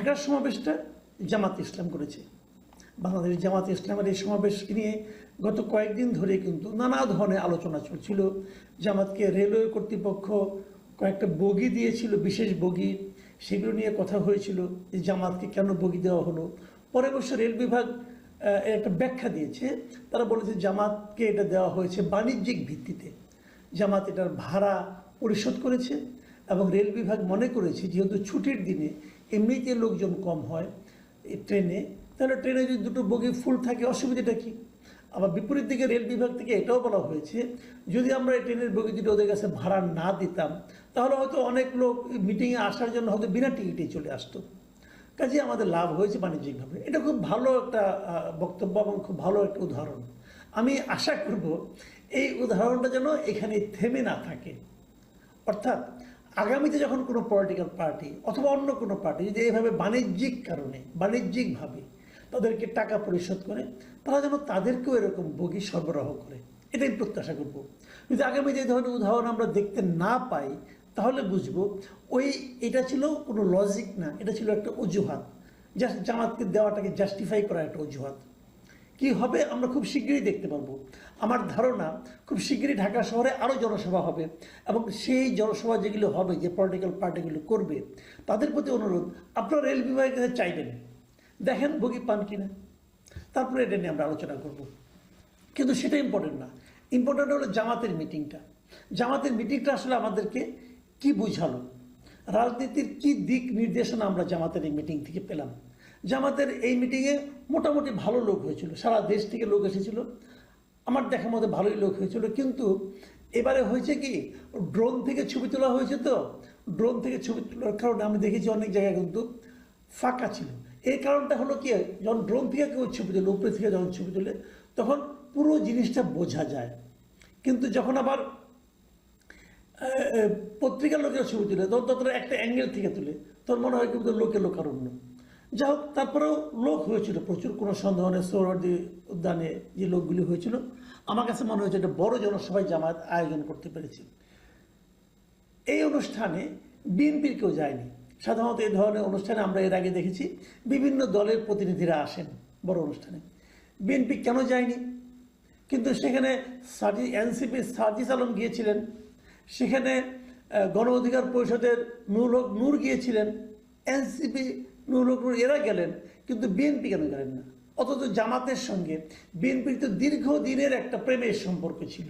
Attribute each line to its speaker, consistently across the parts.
Speaker 1: ঢাকার সমাবেশটা জামাত ইসলাম করেছে। বাংলাদেশ জামাত ইসলামের এই সমাবেশকে নিয়ে গত কয়েকদিন ধরে কিন্তু নানা ধরনের আলোচনা চলছিল। জামাতকে রেলওয়ে কর্তৃপক্ষ কয়েকটা বগি দিয়েছিল, বিশেষ বগি। সেগুলো নিয়ে কথা হয়েছিল যে জামাতকে কেন বগি দেওয়া হলো। পরে অবশ্য রেল বিভাগ একটা ব্যাখ্যা দিয়েছে। তারা বলেছে জামাতকে এটা দেওয়া হয়েছে বাণিজ্যিক ভিত্তিতে। জামাত এটার ভাড়া পরিশোধ করেছে। এবং রেল বিভাগ মনে করেছে, যেহেতু ছুটির দিনে এমনিতে লোকজন কম হয় ট্রেনে, তাহলে ট্রেনে যদি দুটো বগি ফুল থাকে, অসুবিধাটা কি? আবার বিপরীত দিকে রেল বিভাগ থেকে এটাও বলা হয়েছে, যদি আমরা এই ট্রেনের বগি দুটো ওদের কাছে ভাড়া না দিতাম, তাহলে হয়তো অনেক লোক মিটিংয়ে আসার জন্য হয়তো বিনা টিকিটে চলে আসতো। কাজে আমাদের লাভ হয়েছে বাণিজ্যিকভাবে। এটা খুব ভালো একটা বক্তব্য এবং খুব ভালো একটা উদাহরণ। আমি আশা করব এই উদাহরণটা যেন এখানে থেমে না থাকে। অর্থাৎ আগামীতে যখন কোনো পলিটিক্যাল পার্টি অথবা অন্য কোনো পার্টি যদি এইভাবে বাণিজ্যিক কারণে, বাণিজ্যিকভাবে তাদেরকে টাকা পরিশোধ করে, তারা যেন তাদেরকেও এরকম বগি সরবরাহ করে। এটাই প্রত্যাশা করব। যদি আগামী যে ধরনের উদাহরণ আমরা দেখতে না পাই, তাহলে বুঝব ওই এটা ছিল কোনো লজিক না, এটা ছিল একটা অজুহাত। জাস্ট জামাতকে দেওয়াটাকে জাস্টিফাই করা একটা অজুহাত। কি হবে আমরা খুব শীঘ্রই দেখতে পারব। আমার ধারণা খুব শীঘ্রই ঢাকা শহরে আরও জনসভা হবে এবং সেই জনসভা যেগুলো হবে, যে পলিটিক্যাল পার্টিগুলো করবে, তাদের প্রতি অনুরোধ, আপনারা রেল বিভাগের কাছে চাইবেন? দেখেন বগি পান কিনা। তারপরে এটা নিয়ে আমরা আলোচনা করব। কিন্তু সেটা ইম্পর্টেন্ট না। ইম্পর্টেন্ট হলো জামাতের মিটিংটা। জামাতের মিটিংটা আসলে আমাদেরকে কি বুঝালো? রাজনীতির কি দিক নির্দেশনা আমরা জামাতের এই মিটিং থেকে পেলাম? জামাতের এই মিটিংয়ে মোটামুটি ভালো লোক হয়েছিল। সারা দেশ থেকে লোক এসেছিল। আমার দেখার মধ্যে ভালোই লোক হয়েছিল। কিন্তু এবারে হয়েছে কি ড্রোন থেকে ছবি তোলা হয়েছে তো। ড্রোন থেকে ছবি তোলার কারণে আমি দেখেছি অনেক জায়গায় কিন্তু ফাঁকা ছিল। এই কারণটা হলো কি, যখন ড্রোন থেকে কেউ ছবি তোলে, উপরে থেকে যখন ছবি তোলে, তখন পুরো জিনিসটা বোঝা যায়। কিন্তু যখন আবার পত্রিকার লোকের ছবি তুলে, তখন তত একটা অ্যাঙ্গেল থেকে তুলে। তোর মনে হয় কিন্তু লোকে লোকারণ্য। যা হোক, তারপরেও লোক হয়েছিল প্রচুর, কোনো সন্দেহ নেই সৌরদি উদ্যানে যে লোকগুলি হয়েছিল। আমার কাছে মনে হয়েছে একটা বড় জনসভায় জামায়াত আয়োজন করতে পেরেছি। এই অনুষ্ঠানে বিএনপির কেউ যায়নি। সাধারণত এই ধরনের অনুষ্ঠানে আমরা এর আগে দেখেছি, বিভিন্ন দলের প্রতিনিধিরা আসেন বড় অনুষ্ঠানে। বিএনপি কেন যায়নি? কিন্তু সেখানে সাজি, এনসিপি সার্জিস আলম গিয়েছিলেন। সেখানে গণ অধিকার পরিষদের নূর হক নূর গিয়েছিলেন। এনসিপি নূর এরা গেলেন, কিন্তু বিএনপি কেন গেলেন না? অথচ জামাতের সঙ্গে বিএনপির তো দীর্ঘদিনের একটা প্রেমের সম্পর্ক ছিল।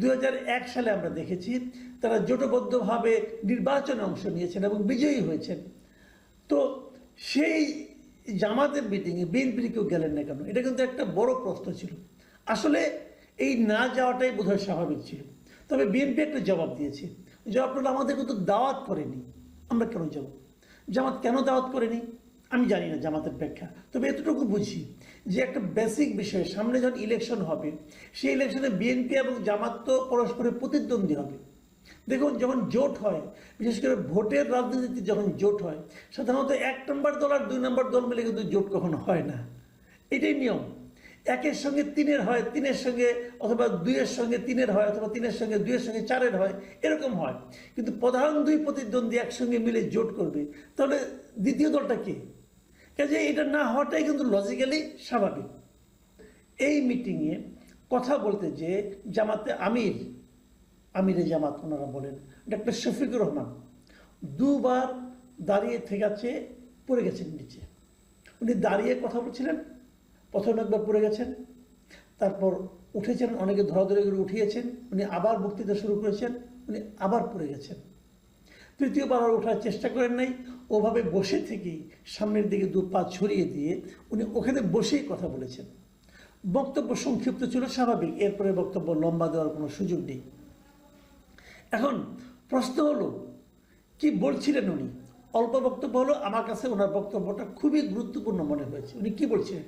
Speaker 1: দু হাজার এক সালে আমরা দেখেছি, তারা জোটবদ্ধভাবে নির্বাচনে অংশ নিয়েছেন এবং বিজয়ী হয়েছেন। তো সেই জামাতের মিটিংয়ে বিএনপির কেউ গেলেন না কেন? এটা কিন্তু একটা বড় প্রশ্ন ছিল। আসলে এই না যাওয়াটাই বোধহয় স্বাভাবিক ছিল। তবে বিএনপি একটা জবাব দিয়েছে। আপনারা আমাদের কিন্তু দাওয়াত করেনি। আমরা কেন যাব? জামাত কেন দাওয়াত করেনি? আমি জানি না জামাতের ব্যাখ্যা। তবে এতটুকু বুঝি যে একটা বেসিক বিষয়, সামনে যখন ইলেকশন হবে, সেই ইলেকশনে বিএনপি এবং জামাত তো পরস্পরের প্রতিদ্বন্দ্বী হবে। দেখুন, যখন জোট হয়, বিশেষ করে ভোটের রাজনীতিতে যখন জোট হয়, সাধারণত এক নম্বর দল আর দুই নম্বর দল মিলে কিন্তু জোট কখনো হয় না। এটাই নিয়ম। একের সঙ্গে তিনের হয়, তিনের সঙ্গে অথবা দুইয়ের সঙ্গে তিনের হয় অথবা তিনের সঙ্গে দুইয়ের সঙ্গে চারের হয়, এরকম হয়। কিন্তু প্রধান দুই প্রতিদ্বন্দ্বী একসঙ্গে মিলে জোট করবে, তাহলে দ্বিতীয় দলটা কে? কাজে এটা না হওয়াটাই কিন্তু লজিক্যালি স্বাভাবিক। এই মিটিংয়ে কথা বলতে যে জামাতে আমির, আমিরে জামাত ওনারা বলেন ডক্টর শফিকুর রহমান, দুবার দাঁড়িয়ে থেকাচ্ছে পড়ে গেছেন নিচে। উনি দাঁড়িয়ে কথা বলছিলেন প্রথম একবার পড়ে গেছেন, তারপর উঠেছেন, অনেকে ধরাধরি করে উঠিয়েছেন, উনি আবার বক্তৃতা শুরু করেছেন, উনি আবার পড়ে গেছেন। তৃতীয়বার আর ওঠার চেষ্টা করেন নাই, ওভাবে বসে থেকেই সামনের দিকে দু পা ছড়িয়ে দিয়ে উনি ওখানে বসেই কথা বলেছেন। বক্তব্য সংক্ষিপ্ত ছিল, স্বাভাবিক, এরপরে বক্তব্য লম্বা দেওয়ার কোনো সুযোগ নেই। এখন প্রশ্ন হলো, কি বলছিলেন উনি? অল্প বক্তব্য হলো, আমার কাছে ওনার বক্তব্যটা খুবই গুরুত্বপূর্ণ মনে হয়েছে। উনি কি বলছিলেন?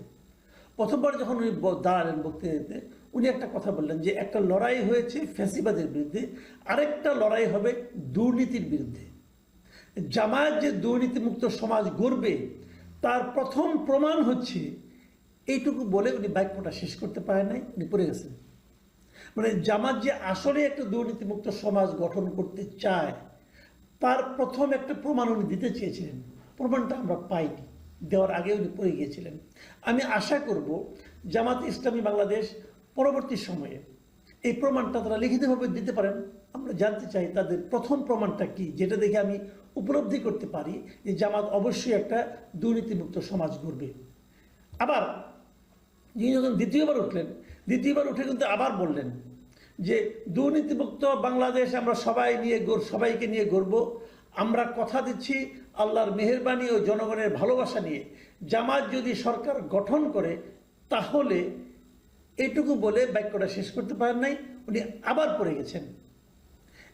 Speaker 1: প্রথমবার যখন উনি দাঁড়ালেন বক্তৃতাতে উনি একটা কথা বললেন যে একটা লড়াই হয়েছে ফ্যাসিবাদের বিরুদ্ধে, আরেকটা লড়াই হবে দুর্নীতির বিরুদ্ধে। জামায়াত যে দুর্নীতিমুক্ত সমাজ গড়বে, তার প্রথম প্রমাণ হচ্ছে এইটুকু বলে উনি বাক্যটা শেষ করতে পারে নাই, উনি পড়ে গেছেন। মানে জামাত যে আসলে একটা দুর্নীতিমুক্ত সমাজ গঠন করতে চায়, তার প্রথম একটা প্রমাণ উনি দিতে চেয়েছিলেন। প্রমাণটা আমরা পাইনি। দেওয়ার আগে উনি পড়ে গিয়েছিলেন। আমি আশা করব জামাত ইসলামী বাংলাদেশ পরবর্তী সময়ে এই প্রমাণটা তারা লিখিতভাবে দিতে পারেন। আমরা জানতে চাই তাদের প্রথম প্রমাণটা কি, যেটা দেখে আমি উপলব্ধি করতে পারি যে জামাত অবশ্যই একটা দুর্নীতিমুক্ত সমাজ গড়বে। আবার যিনি যখন দ্বিতীয়বার উঠলেন, দ্বিতীয়বার উঠে কিন্তু আবার বললেন যে, দুর্নীতিমুক্ত বাংলাদেশ আমরা সবাই নিয়ে সবাইকে নিয়ে গড়ব আমরা কথা দিচ্ছি আল্লাহর মেহেরবানি ও জনগণের ভালোবাসা নিয়ে। জামাত যদি সরকার গঠন করে, তাহলে এটুকু বলে বাক্যটা শেষ করতে পারেন নাই, উনি আবার পড়ে গেছেন।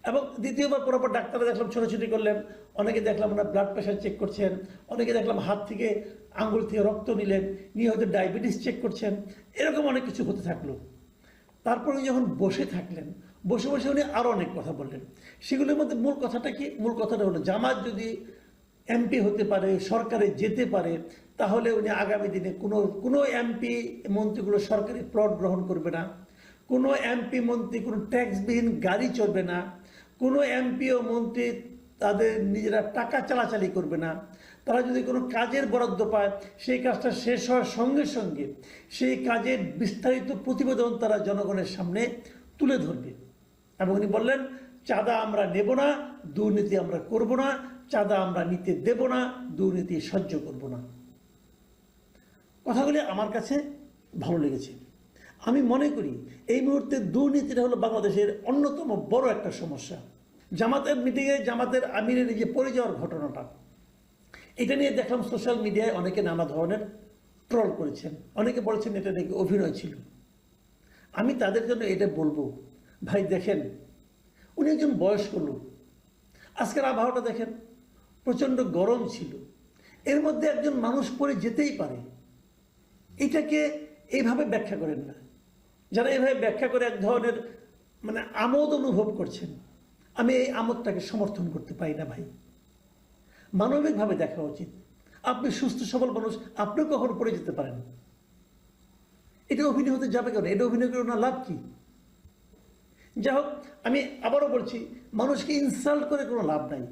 Speaker 1: এবং দ্বিতীয়বার পরপর ডাক্তাররা দেখলাম, ছোটাছুটি করলেন। অনেকে দেখলাম ওনার ব্লাড প্রেশার চেক করছেন। অনেকে দেখলাম হাত থেকে আঙ্গুল থেকে রক্ত নিলেন। নিয়ে হয়তো ডায়াবেটিস চেক করছেন। এরকম অনেক কিছু হতে থাকল। তারপর উনি যখন বসে থাকলেন, বসে বসে উনি আরও অনেক কথা বললেন। সেগুলোর মধ্যে মূল কথাটা কি? মূল কথাটা হলো, জামাত যদি এমপি হতে পারে, সরকারে যেতে পারে, তাহলে উনি আগামী দিনে কোনো কোনো এমপি মন্ত্রীগুলো সরকারি প্লট গ্রহণ করবে না, কোনো এমপি মন্ত্রী কোনো ট্যাক্সবিহীন গাড়ি চলবে না, কোনো এমপি ও মন্ত্রী তাদের নিজেরা টাকা চালাচালি করবে না তারা যদি কোনো কাজের বরাদ্দ পায়, সেই কাজটা শেষ হওয়ার সঙ্গে সঙ্গে সেই কাজের বিস্তারিত প্রতিবেদন তারা জনগণের সামনে তুলে ধরবে। এবং উনি বললেন, চাঁদা আমরা নেব না, দুর্নীতি আমরা করব না, চাঁদা আমরা নিতে দেব না, দুর্নীতি সহ্য করব না। কথাগুলি আমার কাছে ভালো লেগেছে। আমি মনে করি এই মুহূর্তে দুর্নীতিটা হলো বাংলাদেশের অন্যতম বড় একটা সমস্যা। জামাতের মিটিংয়ে জামাতের আমিরের যে পড়ে যাওয়ার ঘটনাটা এটা নিয়ে দেখলাম সোশ্যাল মিডিয়ায় অনেকে নানা ধরনের ট্রল করেছেন। অনেকে বলেছেন এটা নাকি অভিনয় ছিল। আমি তাদের জন্য এটা বলব। ভাই, দেখেন, উনি একজন বয়স্ক লোক। আজকের আবহাওয়াটা দেখেন, প্রচণ্ড গরম ছিল। এর মধ্যে একজন মানুষ পড়ে যেতেই পারে। এটাকে এইভাবে ব্যাখ্যা করেন না। যারা এভাবে ব্যাখ্যা করে এক ধরনের মানে আমোদ অনুভব করছেন, আমি এই আমোদটাকে সমর্থন করতে পারি না ভাই। মানবিকভাবে দেখা উচিত। আপনি সুস্থ, সবল মানুষ, আপনিও কখনো পড়ে যেতে পারেন। এটা অভিনয় হতে যাবে কেন? এটা অভিনয় করে লাভ কি? যাই হোক, আমি আবারও বলছি, মানুষকে ইনসাল্ট করে কোনো লাভ নাই।